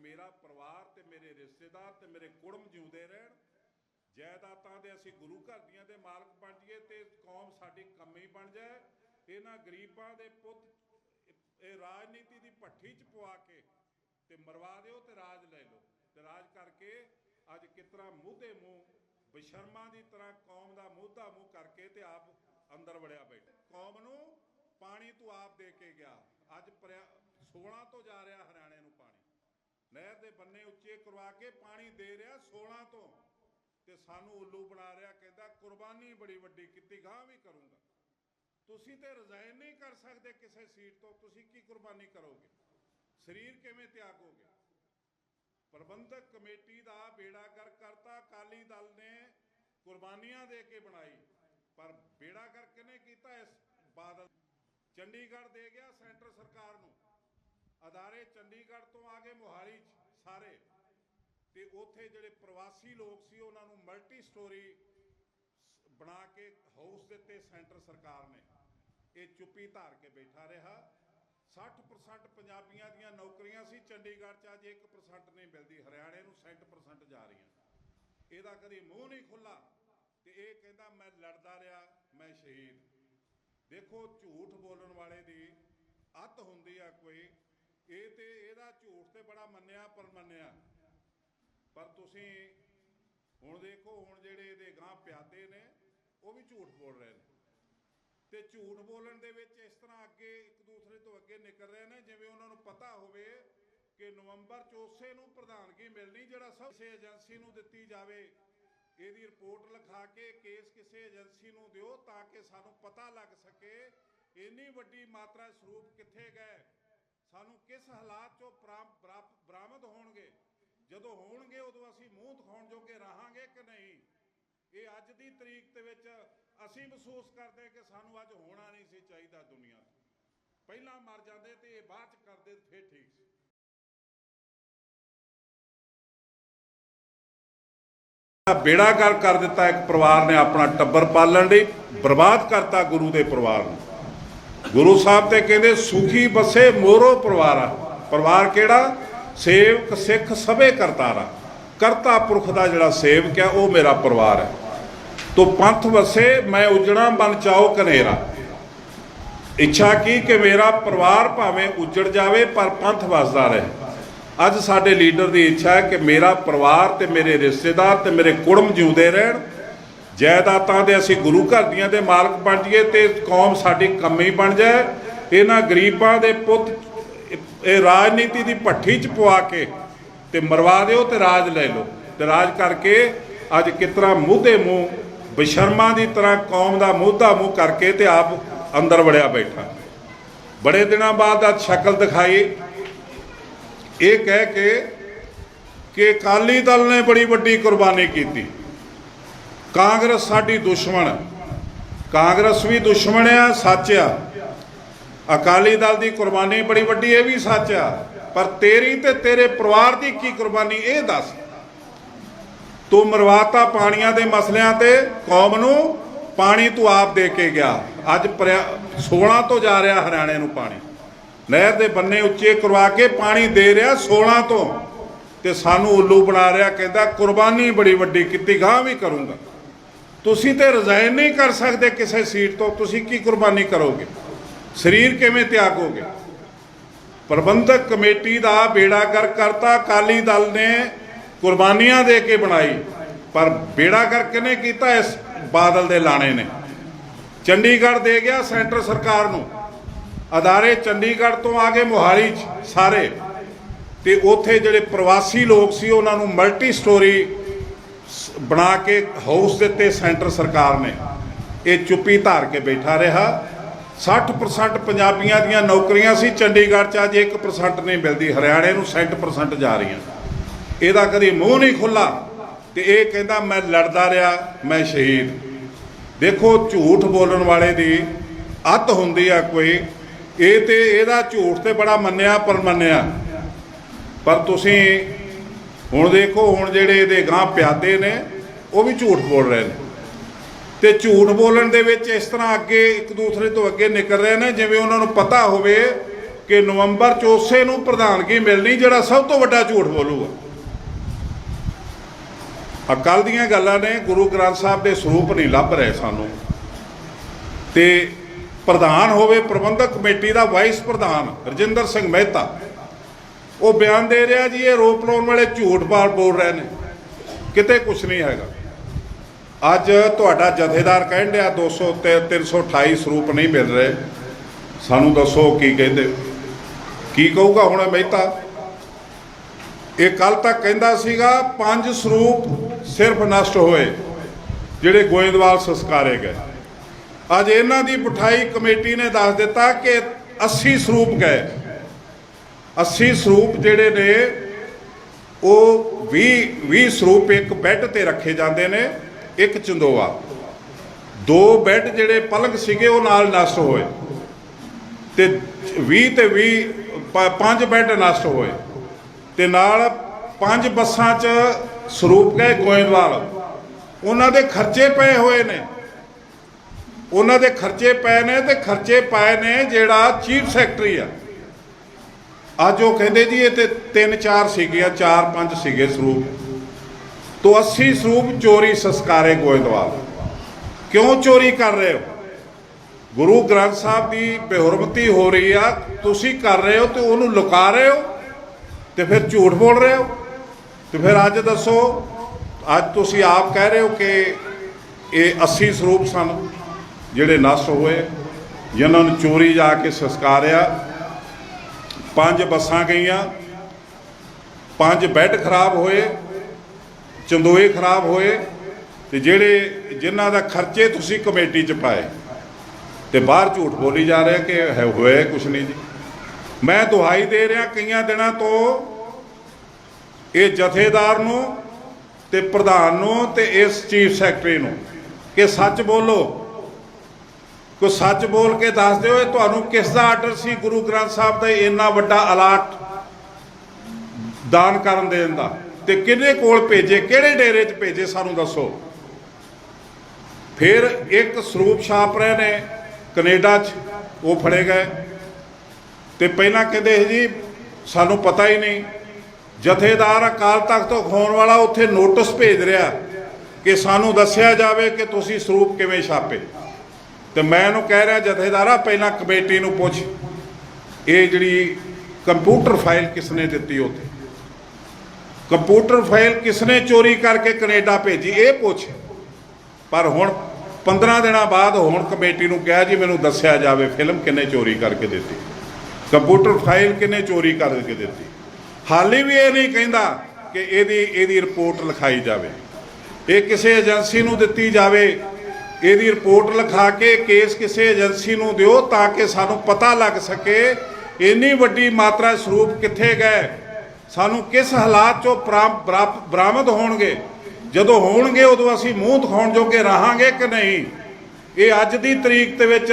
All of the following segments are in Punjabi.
ਮੇਰਾ ਪਰਿਵਾਰ ਤੇ ਮੇਰੇ ਰਿਸ਼ਤੇਦਾਰ ਤੇ ਮੇਰੇ ਕੁੜਮ ਜਿਉਂਦੇ ਰਹਿਣ, ਜਾਇਦਾਦਾਂ ਦੇ ਅਸੀਂ ਗੁਰੂ ਘਰ ਦੀਆਂ ਦੇ ਮਾਲਕ ਬਣ ਜਾਈਏ ਤੇ ਕੌਮ ਸਾਡੀ ਕੰਮੀ ਬਣ ਜਾਏ। ਇਹਨਾਂ ਗਰੀਬਾਂ ਦੇ ਪੁੱਤ, ਇਹ ਰਾਜਨੀਤੀ ਦੀ ਭੱਠੀ ਚ ਪਵਾ ਕੇ ਤੇ ਮਰਵਾ ਦਿਓ ਤੇ ਰਾਜ ਲੈ ਲਓ। ਤੇ ਰਾਜ ਕਰਕੇ ਅੱਜ ਕਿਤਰਾ ਮੂੰਹਦੇ ਮੂੰਹ, ਬਸ਼ਰਮਾਂ ਦੀ ਤਰ੍ਹਾਂ ਕੌਮ ਦਾ ਮੂੰਹਦਾ ਮੂੰਹ ਕਰਕੇ ਤੇ ਆਪ ਅੰਦਰ ਵੜਿਆ ਬੈਠਾ। ਕੌਮ ਨੂੰ ਪਾਣੀ ਤੂੰ ਆਪ ਦੇ ਕੇ ਗਿਆ। ਅੱਜ 16 ਤੋਂ ਜਾ ਰਿਹਾ ਹਰਿਆਣੇ ਨਹਿਰ ਦੇ ਬੰਨੇ ਉੱਚੇ ਕਰਵਾ ਕੇ ਪਾਣੀ ਦੇ ਰਿਹਾ 16 ਤੋਂ। ਤੇ ਸਾਨੂੰ ਉੱਲੂ ਬਣਾ ਰਿਹਾ, ਕਹਿੰਦਾ, ਕੁਰਬਾਨੀ ਬੜੀ ਵੱਡੀ ਕੀਤੀ ਗਾਂ ਵੀ ਕਰੂੰਗਾ। ਤੁਸੀਂ ਤੇ ਰਿਜ਼ਾਈਨ ਨਹੀਂ ਕਰ ਸਕਦੇ ਕਿਸੇ ਸੀਟ ਤੋਂ, ਤੁਸੀਂ ਕੀ ਕੁਰਬਾਨੀ ਕਰੋਗੇ? ਸਰੀਰ ਕਿਵੇਂ ਤਿਆਗੋਗੇ? ਪ੍ਰਬੰਧਕ ਕਮੇਟੀ ਦਾ ਬੇੜਾ ਕਰ ਕਰਤਾ, ਅਕਾਲੀ ਦਲ ਨੇ ਕੁਰਬਾਨੀਆਂ ਦੇ ਕੇ ਬਣਾਈ। ਪਰ ਬੇੜਾ ਕਰ ਕਿਨੇ ਕੀਤਾ ਇਸ ਬਾਦਲ? ਚੰਡੀਗੜ੍ਹ ਦੇ ਗਿਆ ਸੈਂਟਰ ਸਰਕਾਰ ਨੂੰ। ਅਦਾਰੇ ਚੰਡੀਗੜ੍ਹ ਤੋਂ ਆ ਗਏ ਮੋਹਾਲੀ 'ਚ ਸਾਰੇ। ਤੇ ਉੱਥੇ ਜਿਹੜੇ ਪ੍ਰਵਾਸੀ ਲੋਕ ਸੀ, ਉਹਨਾਂ ਨੂੰ ਮਲਟੀ ਸਟੋਰੀ ਬਣਾ ਕੇ ਹਾਊਸ ਦਿੱਤੇ ਸੈਂਟਰ ਸਰਕਾਰ ਨੇ। ਇਹ ਚੁੱਪੀ ਧਾਰ ਕੇ ਬੈਠਾ ਰਿਹਾ। 60% ਪੰਜਾਬੀਆਂ ਦੀਆਂ ਨੌਕਰੀਆਂ ਸੀ ਚੰਡੀਗੜ੍ਹ 'ਚ, ਅੱਜ 1% ਨਹੀਂ ਮਿਲਦੀ। ਹਰਿਆਣੇ ਨੂੰ 60% ਜਾ ਰਹੀਆਂ। ਇਹਦਾ ਕਦੀ ਮੂੰਹ ਨਹੀਂ ਖੁੱਲਾ ਤੇ ਇਹ ਕਹਿੰਦਾ, ਮੈਂ ਲੜਦਾ ਰਿਹਾ, ਮੈਂ ਸ਼ਹੀਦ। ਦੇਖੋ, ਝੂਠ ਬੋਲਣ ਵਾਲੇ ਦੀ ਅੱਤ ਹੁੰਦੀ ਆ ਕੋਈ। ਇਹ ਤੇ ਇਹਦਾ ਝੂਠ ਤੇ ਬੜਾ ਮੰਨਿਆ, ਪਰ ਮੰਨਿਆ। ਪਰ ਤੁਸੀਂ ਹੁਣ ਦੇਖੋ, ਹੁਣ ਜਿਹੜੇ ਇਹਦੇ ਗਾਂ ਪਿਆਦੇ ਨੇ, ਉਹ ਵੀ ਝੂਠ ਬੋਲ ਰਹੇ ਨੇ। ਤੇ ਝੂਠ ਬੋਲਣ ਦੇ ਵਿੱਚ ਇਸ ਤਰ੍ਹਾਂ ਅੱਗੇ ਇੱਕ ਦੂਸਰੇ ਤੋਂ ਅੱਗੇ ਨਿਕਲ ਰਹੇ ਨੇ, ਜਿਵੇਂ ਉਹਨਾਂ ਨੂੰ ਪਤਾ ਹੋਵੇ ਕਿ ਨਵੰਬਰ ਚ ਉਸੇ ਨੂੰ ਪ੍ਰਧਾਨਗੀ ਮਿਲਣੀ, ਜਿਹੜਾ ਸਭ ਕਿਸੇ ਏਜੰਸੀ ਨੂੰ ਦਿੱਤੀ ਜਾਵੇ। ਇਹਦੀ ਰਿਪੋਰਟ ਲਿਖਾ ਕੇ ਕੇਸ ਕਿਸੇ ਏਜੰਸੀ ਨੂੰ ਦਿਓ, ਤਾਂ ਕਿ ਸਾਨੂੰ ਪਤਾ ਲੱਗ ਸਕੇ ਇੰਨੀ ਵੱਡੀ ਮਾਤਰਾ ਸਰੂਪ ਕਿੱਥੇ ਗਏ। ਸਾਨੂੰ ਕਿਸ ਹਾਲਾਤ ਚੋਂ ਬਰਾਮਦ ਹੋਣਗੇ? ਜਦੋਂ ਹੋਣਗੇ, ਉਦੋਂ ਅਸੀਂ ਮੂੰਹ ਦਿਖਾਉਣ ਜੋਗੇ ਰਹਾਂਗੇ ਕਿ ਨਹੀਂ? ਇਹ ਅੱਜ ਦੀ ਤਰੀਕ ਦੇ ਵਿੱਚ ਅਸੀਂ ਮਹਿਸੂਸ ਕਰਦੇ ਕਿ ਸਾਨੂੰ ਅੱਜ ਹੋਣਾ ਨਹੀਂ ਸੀ ਚਾਹੀਦਾ ਦੁਨੀਆ ਪਹਿਲਾਂ ਮਰ ਜਾਂਦੇ ਤੇ ਇਹ ਬਾਅਦ ਚ ਕਰਦੇ, ਫੇਰ ਠੀਕ ਸੀ। ਬੇੜਾ ਕਰ ਕਰ ਦਿੱਤਾ ਇੱਕ ਪਰਿਵਾਰ ਨੇ ਆਪਣਾ ਟੱਬਰ ਪਾਲਣ ਲਈ, ਬਰਬਾਦ ਕਰਤਾ ਗੁਰੂ ਦੇ ਪਰਿਵਾਰ ਨੂੰ। ਗੁਰੂ ਸਾਹਿਬ ਤੇ ਕਹਿੰਦੇ, ਸੁਖੀ ਬਸੇ ਮੋਰੋ ਪਰਿਵਾਰਾ। ਪਰਿਵਾਰ ਕਿਹੜਾ? ਸੇਵਕ ਸਿੱਖ ਸਭੇ ਕਰਤਾਰਾ। ਕਰਤਾ ਪੁਰਖ ਦਾ ਜਿਹੜਾ ਸੇਵਕ ਹੈ, ਉਹ ਮੇਰਾ ਪਰਿਵਾਰ ਹੈ। ਤੋ ਪੰਥ ਵਸੇ, ਮੈਂ ਉਜੜਾ ਬਨ ਚਾਓ ਕਨੇਰਾ। ਇੱਛਾ ਕੀ ਕਿ ਮੇਰਾ ਪਰਿਵਾਰ ਭਾਵੇਂ ਉਜੜ ਜਾਵੇ, ਪਰ ਪੰਥ ਵਸਦਾ ਰਹੇ। ਅੱਜ ਸਾਡੇ ਲੀਡਰ ਦੀ ਇੱਛਾ ਹੈ ਕਿ ਮੇਰਾ ਪਰਿਵਾਰ ਤੇ ਮੇਰੇ ਰਿਸ਼ਤੇਦਾਰ ਤੇ ਮੇਰੇ ਕੁੜਮ ਜਿਉਂਦੇ ਰਹਿਣ। ਜਾਇਦਾਦਾਂ ਦੇ ਅਸੀਂ ਗੁਰੂ ਘਰ ਦੀਆਂ ਦੇ ਮਾਲਕ ਬਣ ਜਾਈਏ ਤੇ ਕੌਮ ਸਾਡੀ ਕੰਮੀ ਬਣ ਜਾਏ। ਇਹਨਾਂ ਗਰੀਬਾਂ ਦੇ ਪੁੱਤ ਇਹ ਰਾਜਨੀਤੀ ਦੀ ਭੱਠੀ ਚ ਪਵਾ ਕੇ ਤੇ ਮਰਵਾ ਦਿਓ ਤੇ ਰਾਜ ਲੈ ਲਓ। ਤੇ ਰਾਜ ਕਰਕੇ ਅੱਜ ਕਿਤਰਾ ਮੂੰਹਦੇ ਮੂੰਹ, ਬਸ਼ਰਮਾਂ ਦੀ ਤਰ੍ਹਾਂ ਕੌਮ ਦਾ ਮੂੰਹਦਾ ਮੂੰਹ ਕਰਕੇ ਤੇ ਆਪ ਅੰਦਰ ਵੜਿਆ ਬੈਠਾ। ਬੜੇ ਦਿਨਾਂ ਬਾਅਦ ਅੱਜ ਸ਼ਕਲ ਦਿਖਾਈ। ਇਹ ਕਹਿ ਕੇ ਕਿ ਅਕਾਲੀ ਦਲ ਨੇ ਬੜੀ ਵੱਡੀ ਕੁਰਬਾਨੀ ਕੀਤੀ। ਕਾਂਗਰਸ ਸਾਡੀ ਦੁਸ਼ਮਣ ਕਾਂਗਰਸ ਵੀ ਦੁਸ਼ਮਣ ਆ, ਸੱਚ ਆ। ਅਕਾਲੀ ਦਲ ਦੀ ਕੁਰਬਾਨੀ ਬੜੀ ਵੱਡੀ, ਇਹ ਵੀ ਸੱਚ ਆ। ਪਰ ਤੇਰੀ ਤੇ ਤੇਰੇ ਪਰਿਵਾਰ ਦੀ ਕੀ ਕੁਰਬਾਨੀ, ਇਹ ਦੱਸ। ਤੂੰ ਮਰਵਾਤਾ ਪਾਣੀਆਂ ਦੇ ਮਸਲਿਆਂ ਤੇ, ਕੌਮ ਨੂੰ ਪਾਣੀ ਤੂੰ ਆਪ ਦੇ ਕੇ ਗਿਆ। ਅੱਜ 16 ਤੋਂ ਜਾ ਰਿਹਾ ਹਰਿਆਣੇ ਨੂੰ ਪਾਣੀ। ਨਹਿਰ ਦੇ ਬੰਨੇ ਉੱਚੇ ਕਰਵਾ ਕੇ ਪਾਣੀ ਦੇ ਰਿਹਾ 16 ਤੋਂ। ਤੇ ਸਾਨੂੰ ਉੱਲੂ ਬਣਾ ਰਿਹਾ, ਕਹਿੰਦਾ ਕੁਰਬਾਨੀ ਬੜੀ ਵੱਡੀ, ਕੀਤੀ ਗਾਂ ਵੀ ਕਰੂੰਗਾ। ਤੁਸੀਂ ਤੇ ਰਿਜ਼ਾਈਨ ਨਹੀਂ ਕਰ ਸਕਦੇ ਕਿਸੇ ਸੀਟ ਤੋਂ, ਤੁਸੀਂ ਕੀ ਕੁਰਬਾਨੀ ਕਰੋਗੇ? ਸਰੀਰ ਕਿਵੇਂ ਤਿਆਗੋਗੇ ਪ੍ਰਬੰਧਕ ਕਮੇਟੀ ਦਾ ਬੇੜਾ ਕਰ ਕਰਤਾ, ਅਕਾਲੀ ਦਲ ਨੇ ਕੁਰਬਾਨੀਆਂ ਦੇ ਕੇ ਬਣਾਈ, ਪਰ ਬੇੜਾ ਕਰ ਕਿਨੇ ਕੀਤਾ? ਇਸ ਬਾਦਲ ਦੇ ਲਾਣੇ ਨੇ। ਚੰਡੀਗੜ੍ਹ ਦੇ ਗਿਆ ਸੈਂਟਰ ਸਰਕਾਰ ਨੂੰ। ਅਦਾਰੇ ਚੰਡੀਗੜ੍ਹ ਤੋਂ ਆ ਗਏ ਮੋਹਾਲੀ 'ਚ ਸਾਰੇ। ਤੇ ਉੱਥੇ ਜਿਹੜੇ ਪ੍ਰਵਾਸੀ ਲੋਕ ਸੀ, ਉਹਨਾਂ ਨੂੰ ਮਲਟੀ ਸਟੋਰੀ ਬਣਾ ਕੇ ਹਾਊਸ ਦਿੱਤੇ ਸੈਂਟਰ ਸਰਕਾਰ ਨੇ। ਇਹ ਚੁੱਪੀ ਧਾਰ ਕੇ ਬੈਠਾ ਰਿਹਾ। 60% ਪੰਜਾਬੀਆਂ ਦੀਆਂ ਨੌਕਰੀਆਂ ਸੀ। ਚੰਡੀਗੜ੍ਹ 'ਚ ਅੱਜ 1% ਨਹੀਂ ਮਿਲਦੀ। ਹਰਿਆਣੇ ਨੂੰ 60% ਜਾ ਰਹੀਆਂ। ਇਹਦਾ ਕਦੀ ਮੂੰਹ ਨਹੀਂ ਖੁੱਲਾ ਤੇ ਇਹ ਕਹਿੰਦਾ, ਮੈਂ ਲੜਦਾ ਰਿਹਾ। ਮੈਂ ਸ਼ਹੀਦ। ਦੇਖੋ, ਝੂਠ ਬੋਲਣ ਵਾਲੇ ਦੀ ਅੱਤ ਹੁੰਦੀ ਆ ਕੋਈ। ਇਹ ਤੇ, ਇਹਦਾ ਝੂਠ ਤੇ ਬੜਾ ਮੰਨਿਆ, ਪਰ ਮੰਨਿਆ। ਪਰ ਤੁਸੀਂ ਹੁਣ ਦੇਖੋ, ਹੁਣ ਜਿਹੜੇ ਇਹਦੇ ਗਾਂ ਪਿਆਦੇ ਨੇ, ਉਹ ਵੀ ਝੂਠ ਬੋਲ ਰਹੇ ਨੇ। ਤੇ ਝੂਠ ਬੋਲਣ ਦੇ ਵਿੱਚ ਇਸ ਤਰ੍ਹਾਂ ਅੱਗੇ ਇੱਕ ਦੂਸਰੇ ਤੋਂ ਅੱਗੇ ਨਿਕਲ ਰਹੇ ਨੇ, ਜਿਵੇਂ ਉਹਨਾਂ ਨੂੰ ਪਤਾ ਹੋਵੇ ਕਿ ਨਵੰਬਰ ਚ ਉਸੇ ਨੂੰ ਪ੍ਰਧਾਨਗੀ ਮਿਲਣੀ, ਜਿਹੜਾ ਸਭ ਤੋਂ ਵੱਡਾ ਝੂਠ ਬੋਲੂਗਾ। ਅਕਾਲ ਦੀਆਂ ਗੱਲਾਂ ਨੇ, ਗੁਰੂ ਗ੍ਰੰਥ ਸਾਹਿਬ ਦੇ ਸਰੂਪ ਨਹੀਂ ਲੱਭ ਰਹੇ ਸਾਨੂੰ। ਤੇ ਪ੍ਰਧਾਨ ਹੋਵੇ, ਪ੍ਰਬੰਧਕ ਕਮੇਟੀ ਦਾ ਵਾਈਸ ਪ੍ਰਧਾਨ ਰਜਿੰਦਰ ਸਿੰਘ ਮਹਿਤਾ ਉਹ ਬਿਆਨ ਦੇ ਰਿਹਾ ਜੀ, ਇਹ ਰੋਪ ਲਾਉਣ ਵਾਲੇ ਝੂਠ ਬਾਲ ਬੋਲ ਰਹੇ ਨੇ। ਕਿਤੇ ਕੁਝ ਨਹੀਂ ਹੈਗਾ। ਅੱਜ ਤੁਹਾਡਾ ਜਥੇਦਾਰ ਕਹਿਣ ਡਿਆ 200 ਤੇ 328 ਸਰੂਪ ਨਹੀਂ ਮਿਲ ਰਹੇ। ਸਾਨੂੰ ਦੱਸੋ ਕੀ ਕਹਿੰਦੇ। ਕੀ ਕਹੂਗਾ ਹੁਣ ਮਹਿਤਾ? ਇਹ ਕੱਲ ਤੱਕ ਕਹਿੰਦਾ ਸੀਗਾ, ਪੰਜ ਸਰੂਪ ਸਿਰਫ ਨਸ਼ਟ ਹੋਏ, ਜਿਹੜੇ ਗੋਇੰਦਵਾਲ ਸੰਸਕਾਰੇ ਗਏ। ਅੱਜ ਇਹਨਾਂ ਦੀ ਪਠਾਈ ਕਮੇਟੀ ਨੇ ਦੱਸ ਦਿੱਤਾ ਕਿ 80 ਸਰੂਪ ਗਏ। 80 ਸਰੂਪ ਜਿਹੜੇ ਨੇ, ਉਹ 20 20 ਸਰੂਪ ਇੱਕ ਬੈੱਡ ਤੇ ਰੱਖੇ ਜਾਂਦੇ ਨੇ, ਇੱਕ ਚੰਦੋਆ। ਦੋ ਬੈੱਡ ਜਿਹੜੇ ਪਲੰਗ ਸੀਗੇ, ਉਹ ਨਾਲ ਨਸ਼ਟ ਹੋਏ। ਤੇ 20 ਤੇ 20 ਪੰਜ ਬੈੱਡ ਨਸ਼ਟ ਹੋਏ। ਤੇ ਨਾਲ ਪੰਜ ਬੱਸਾਂ 'ਚ ਸਰੂਪ ਗਏ ਗੋਇੰਦਵਾਲ। ਉਹਨਾਂ ਦੇ ਖਰਚੇ ਪਏ ਹੋਏ ਨੇ। ਉਹਨਾਂ ਦੇ ਖਰਚੇ ਪਏ ਨੇ ਤੇ ਖਰਚੇ ਪਾਏ ਨੇ ਜਿਹੜਾ ਚੀਫ ਸੈਕਟਰੀ ਆ। ਅੱਜ ਉਹ ਕਹਿੰਦੇ ਜੀ, ਇਹ ਤੇ ਤਿੰਨ ਚਾਰ ਸੀਗੇ ਆ ਚਾਰ ਪੰਜ ਸੀਗੇ ਸਰੂਪ। ਤੋਂ 80 ਸਰੂਪ ਚੋਰੀ ਸੰਸਕਾਰੇ ਗੋਇੰਦਵਾਲ। ਕਿਉਂ ਚੋਰੀ ਕਰ ਰਹੇ ਹੋ? ਗੁਰੂ ਗ੍ਰੰਥ ਸਾਹਿਬ ਦੀ ਬੇਹਰਮਤੀ ਹੋ ਰਹੀ ਆ, ਤੁਸੀਂ ਕਰ ਰਹੇ ਹੋ ਤੇ ਉਹਨੂੰ ਲੁਕਾ ਰਹੇ ਹੋ ਤੇ ਫਿਰ ਝੂਠ ਬੋਲ ਰਹੇ ਹੋ? ਤੇ ਫਿਰ ਅੱਜ ਦੱਸੋ, ਅੱਜ ਤੁਸੀਂ ਆਪ ਕਹਿ ਰਹੇ ਹੋ ਕਿ ਇਹ 80 ਸਰੂਪ ਸਨ, ਜਿਹੜੇ ਨਸ਼ਟ ਹੋਏ, ਜਿਨ੍ਹਾਂ ਨੂੰ ਚੋਰੀ ਜਾ ਕੇ ਸੰਸਕਾਰਿਆ। ਪੰਜ ਬੱਸਾਂ ਗਈਆਂ। ਪੰਜ ਬੈੱਡ ਖਰਾਬ ਹੋਏ, ਚੰਦੋਏ ਖਰਾਬ ਹੋਏ ਤੇ ਜਿਹੜੇ ਜਿਨ੍ਹਾਂ ਦਾ ਖਰਚੇ ਤੁਸੀਂ ਕਮੇਟੀ 'ਚ ਪਾਏ ਤੇ ਬਾਹਰ ਝੂਠ ਬੋਲੀ ਜਾ ਰਿਹਾ ਕਿ ਹੈ ਹੋਇਆ ਕੁਛ ਨਹੀਂ ਜੀ। ਮੈਂ ਦੁਹਾਈ ਦੇ ਰਿਹਾ ਕਈਆਂ ਦਿਨਾਂ ਤੋਂ ਇਹ ਜਥੇਦਾਰ ਨੂੰ ਤੇ ਪ੍ਰਧਾਨ ਨੂੰ ਤੇ ਇਸ ਚੀਫ ਸੈਕਟਰੀ ਨੂੰ ਕਿ ਸੱਚ ਬੋਲੋ ਕੋਈ ਸੱਚ ਬੋਲ ਕੇ ਦੱਸ ਦਿਓ, ਇਹ ਤੁਹਾਨੂੰ ਕਿਸ ਦਾ ਆਰਡਰ ਸੀ ਗੁਰੂ ਗ੍ਰੰਥ ਸਾਹਿਬ ਦਾ ਇੰਨਾ ਵੱਡਾ ਅਲਾਟ ਦਾਨ ਕਰਨ ਦੇਣ ਦਾ? ਤੇ ਕਿਹਦੇ ਕੋਲ ਭੇਜੇ, ਕਿਹੜੇ ਡੇਰੇ 'ਚ ਭੇਜੇ ਸਾਨੂੰ ਦੱਸੋ। ਫਿਰ ਇੱਕ ਸਰੂਪ ਛਾਪ ਰਹੇ ਨੇ ਕੈਨੇਡਾ 'ਚ, ਉਹ ਫੜੇ ਗਏ। ਤੇ ਪਹਿਲਾਂ ਕਹਿੰਦੇ ਸੀ ਜੀ, ਸਾਨੂੰ ਪਤਾ ਹੀ ਨਹੀਂ। ਜਥੇਦਾਰ ਅਕਾਲ ਤਖਤ ਤੋਂ ਖੋਣ ਵਾਲਾ ਉੱਥੇ ਨੋਟਿਸ ਭੇਜ ਰਿਹਾ ਕਿ ਸਾਨੂੰ ਦੱਸਿਆ ਜਾਵੇ ਕਿ ਤੁਸੀਂ ਸਰੂਪ ਕਿਵੇਂ ਛਾਪੇ। ਤੇ ਮੈਂ ਇਹਨੂੰ ਕਹਿ ਰਿਹਾ, ਜਥੇਦਾਰਾ, ਪਹਿਲਾਂ ਕਮੇਟੀ ਨੂੰ ਪੁੱਛ। ਇਹ ਜਿਹੜੀ ਕੰਪਿਊਟਰ ਫਾਈਲ ਕਿਸਨੇ ਦਿੱਤੀ ਉੱਥੇ? ਕੰਪਿਊਟਰ ਫਾਈਲ ਕਿਸਨੇ ਚੋਰੀ ਕਰਕੇ ਕੈਨੇਡਾ ਭੇਜੀ, ਇਹ ਪੁੱਛ। ਪਰ ਹੁਣ 15 ਦਿਨਾਂ ਬਾਅਦ ਹੁਣ ਕਮੇਟੀ ਨੂੰ ਕਿਹਾ ਜੀ, ਮੈਨੂੰ ਦੱਸਿਆ ਜਾਵੇ ਫਿਲਮ ਕਿੰਨੇ ਚੋਰੀ ਕਰਕੇ ਦਿੱਤੀ। ਕੰਪਿਊਟਰ ਫਾਈਲ ਕਿੰਨੇ ਚੋਰੀ ਕਰਕੇ ਦਿੱਤੀ। ਹਾਲੇ ਵੀ ਇਹ ਨਹੀਂ ਕਹਿੰਦਾ ਕਿ ਇਹਦੀ ਇਹਦੀ ਰਿਪੋਰਟ ਲਿਖਾਈ ਜਾਵੇ। ਇਹ ਕਿਸੇ ਏਜੰਸੀ ਨੂੰ ਦਿੱਤੀ ਜਾਵੇ ਇਹਦੀ ਰਿਪੋਰਟ ਲਿਖਾ ਕੇ ਕੇਸ ਕਿਸੇ ਏਜੰਸੀ ਨੂੰ ਦਿਓ ਤਾਂ ਕਿ ਸਾਨੂੰ ਪਤਾ ਲੱਗ ਸਕੇ ਇੰਨੀ ਵੱਡੀ ਮਾਤਰਾ ਸਰੂਪ ਕਿੱਥੇ ਗਏ। ਸਾਨੂੰ ਕਿਸ ਹਾਲਾਤ ਚੋਂ ਪ੍ਰਾਪ- ਬਰਾਪ- ਬਰਾਮਦ ਹੋਣਗੇ? ਜਦੋਂ ਹੋਣਗੇ, ਉਦੋਂ ਅਸੀਂ ਮੂੰਹ ਦਿਖਾਉਣ ਜੋਗੇ ਰਹਾਂਗੇ ਕਿ ਨਹੀਂ? ਇਹ ਅੱਜ ਦੀ ਤਰੀਕ ਦੇ ਵਿੱਚ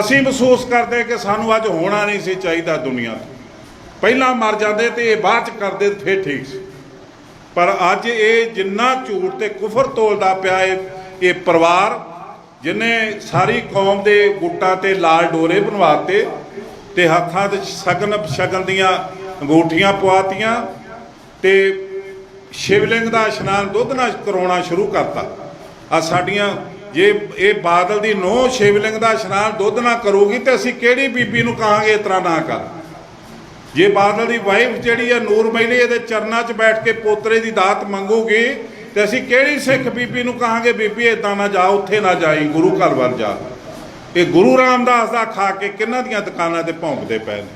ਅਸੀਂ ਮਹਿਸੂਸ ਕਰਦੇ ਕਿ ਸਾਨੂੰ ਅੱਜ ਹੋਣਾ ਨਹੀਂ ਸੀ ਚਾਹੀਦਾ ਦੁਨੀਆ 'ਤੇ। ਪਹਿਲਾਂ ਮਰ ਜਾਂਦੇ ਤੇ ਇਹ ਬਾਅਦ ਚ ਕਰਦੇ ਤੇ ਫਿਰ ਠੀਕ ਸੀ। ਪਰ ਅੱਜ ਇਹ ਜਿੰਨਾ ਝੂਠ ਤੇ ਕੁਫਰ ਤੋਲਦਾ ਪਿਆ ਇਹ ਇਹ ਪਰਿਵਾਰ ਜਿਨੇ ਸਾਰੀ ਕੌਮ ਦੇ ਗੁੱਟਾਂ ਤੇ ਲਾਲ ਡੋਰੇ ਬਣਵਾਤੇ ਤੇ ਹੱਥਾਂ 'ਚ ਸ਼ਗਨ ਸ਼ਗਨ ਦੀਆਂ ਅੰਗੂਠੀਆਂ ਪਵਾਤੀਆਂ ਤੇ ਸ਼ਿਵਲਿੰਗ ਦਾ ਇਸ਼ਨਾਨ ਦੁੱਧ ਨਾਲ ਕਰਾਉਣਾ ਸ਼ੁਰੂ ਕਰਤਾ। ਆ ਸਾਡੀਆਂ ਜੇ ਇਹ ਬਾਦਲ ਦੀ ਨੋ ਸ਼ਿਵਲਿੰਗ ਦਾ ਇਸ਼ਨਾਨ ਦੁੱਧ ਨਾਲ ਕਰੂਗੀ ਤੇ ਅਸੀਂ ਕਿਹੜੀ ਬੀਬੀ ਨੂੰ ਕਹਾਂਗੇ ਇਸ ਤਰ੍ਹਾਂ ਨਾ ਕਰ। ਜੇ ਬਾਦਲ ਦੀ ਵਾਈਫ ਜਿਹੜੀ ਆ ਨੂਰ ਮਹਿਲੇ ਇਹਦੇ ਚਰਨਾਂ 'ਚ ਬੈਠ ਕੇ ਪੋਤਰੇ ਦੀ ਦਾਤ ਮੰਗੂਗੀ ਤੇ ਅਸੀਂ ਕਿਹੜੀ ਸਿੱਖ ਬੀਬੀ ਨੂੰ ਕਹਾਂਗੇ, ਬੀਬੀ ਇਦਾਂ ਨਾ ਜਾ, ਉੱਥੇ ਨਾ ਜਾਈ, ਗੁਰੂ ਘਰ ਵੱਲ ਜਾ। ਇਹ ਗੁਰੂ ਰਾਮਦਾਸ ਦਾ ਖਾ ਕੇ ਕਿੰਨਾਂ ਦੀਆਂ ਦੁਕਾਨਾਂ ਤੇ ਭੌਂਕਦੇ ਪਏ ਨੇ?